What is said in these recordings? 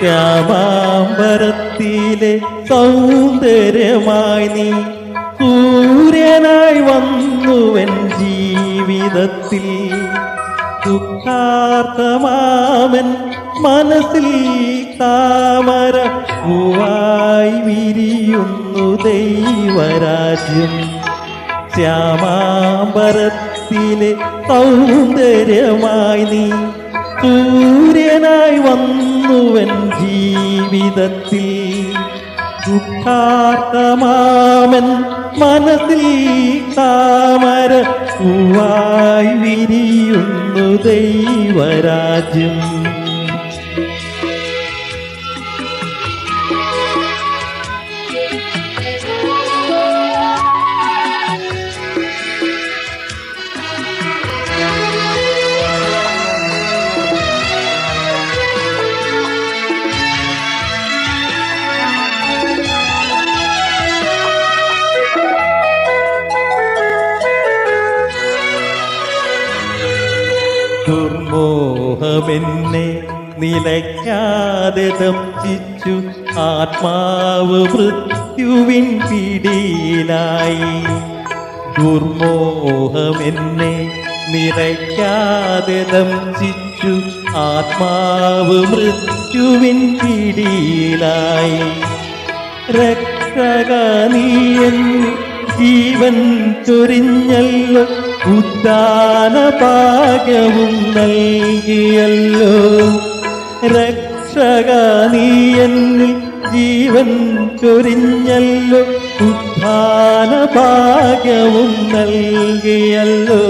ശ്യാമാംബരത്തിലെ സൗന്ദര്യമായി നീ സൂര്യനായി വന്നുവൻ ജീവിതത്തിൽ. ദുഃഖാർത്ഥമാമൻ മനസ്സിൽ താമര പൂവായി വിരിയുന്നു ദൈവരാജ്യം. ശ്യാമാംബരത്തിലെ സൗന്ദര്യമായി നീ സൂര്യനായി ജീവിതത്തിൽ ദുഃഖാർത്ഥമാമൻ മനസ്സിൽ താമര പൂവായി വിരിയുന്നു ദൈവരാജ്യം. ദുർമോഹമെന്നെ നിലയ്ക്കാതെ ദംശിച്ചു ആത്മാവ് മൃത്യുവിൻ പിടിയിലായി. ദുർമോഹമെന്നെ നിലയ്ക്കാതെ ദംശിച്ചു ആത്മാവ് മൃത്യുവിൻ പിടിയിലായി. രക്ഷകനീയൻ ജീവൻ ചൊരിഞ്ഞല്ലോ. ഉദ്ദാന ഭാഗ്യവും നൽകിയല്ലോ. രക്ഷക നീയെന്നിൽ ജീവൻ ചൊരിഞ്ഞല്ലോ. ഉദ്ധാന ഭാഗ്യവും നൽകിയല്ലോ.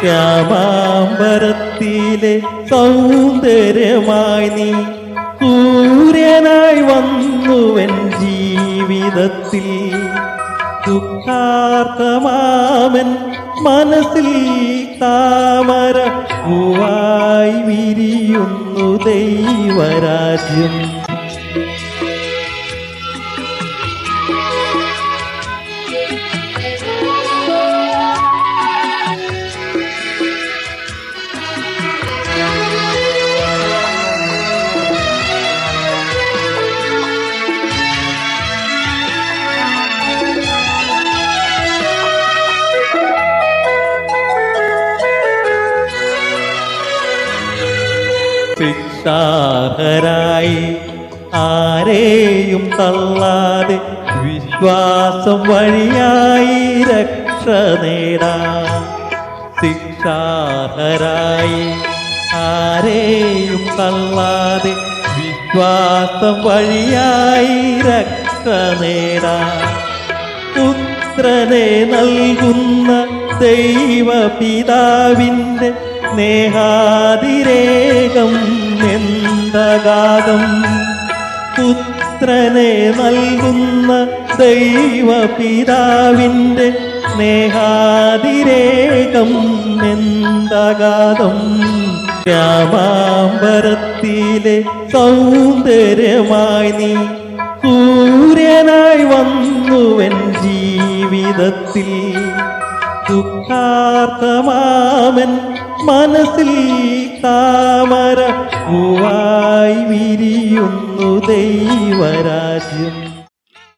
ശ്യാമാംബരത്തിലെ സൗന്ദര്യമായി നീ സൂര്യനായി വന്നുവൻ ജീവിതത്തിൽ. ദുഃഖാർത്ഥമാമൻ മനസ്സിൽ താമര പൂവായി വിരിയുന്നു ദൈവരാജ്യം. ശിക്ഷാഹരായി ആരെയും തള്ളാതെ വിശ്വാസം വഴിയായി രക്ഷ നേടാം. ശിക്ഷാഹരായി ആരെയും തള്ളാതെ വിശ്വാസം വഴിയായി രക്ഷ നേടാം. പുത്രനെ നൽകുന്ന ദൈവപിതാവിന്റെ സ്നേഹാതിരേകം എന്തകാതം? പുത്രനെ നൽകുന്ന ദൈവപിതാവിന്റെ സ്നേഹാതിരേകം എന്തകാതം? രാമാമ്പരത്തിലെ സൗന്ദര്യമായി നീ സൂര്യനായി വന്നുവൻ ജീവിതത്തിൽ. ദുഃഖാർത്ഥമാമൻ മനസ്സിൽ താമര പൂവായി വിരിയുന്നു ദൈവരാജ്യം.